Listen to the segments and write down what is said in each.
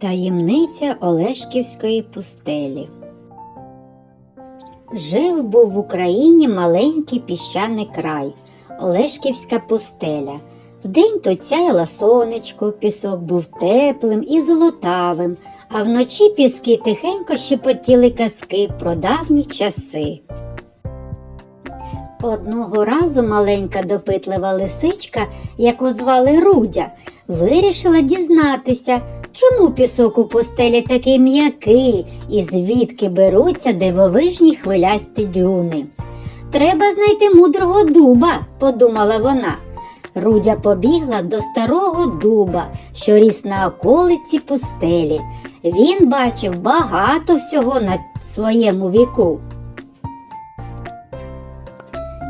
Таємниця Олешківської пустелі. Жив був в Україні маленький піщаний край, Олешківська пустеля. Вдень то цяяло сонечко, пісок був теплим і золотавим, а вночі піски тихенько шепотіли казки про давні часи. Одного разу маленька допитлива лисичка, яку звали Рудя, вирішила дізнатися, чому пісок у пустелі такий м'який і звідки беруться дивовижні хвилясті дюни. Треба знайти мудрого дуба, подумала вона. Рудя побігла до старого дуба, що ріс на околиці пустелі. Він бачив багато всього на своєму віку.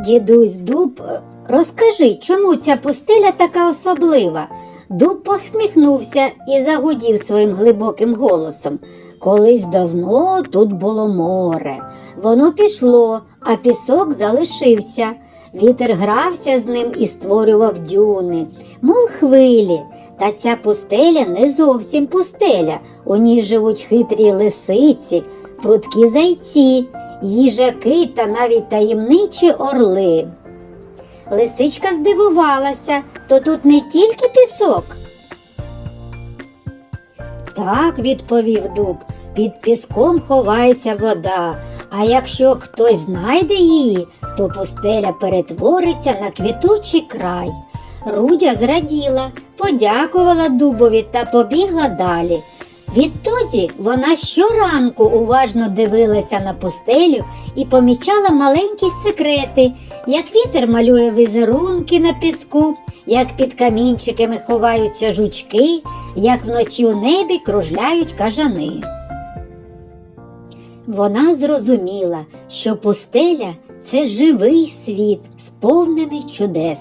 Дідусь Дуб, розкажи, чому ця пустеля така особлива? Дуб посміхнувся і загудів своїм глибоким голосом. Колись давно тут було море. Воно пішло, а пісок залишився. Вітер грався з ним і створював дюни, мов хвилі. Та ця пустеля не зовсім пустеля. У ній живуть хитрі лисиці, прудкі зайці, їжаки та навіть таємничі орли. Лисичка здивувалася, то тут не тільки пісок. Так, відповів дуб, під піском ховається вода, а якщо хтось знайде її, то пустеля перетвориться на квітучий край. Рудя зраділа, подякувала дубові та побігла далі. Відтоді вона щоранку уважно дивилася на пустелю і помічала маленькі секрети, як вітер малює візерунки на піску, як під камінчиками ховаються жучки, як вночі у небі кружляють кажани. Вона зрозуміла, що пустеля це живий світ, сповнений чудес.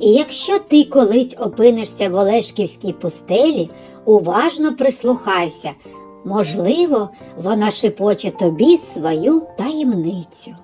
І якщо ти колись опинишся в Олешківській пустелі, уважно прислухайся. Можливо, вона шепоче тобі свою таємницю.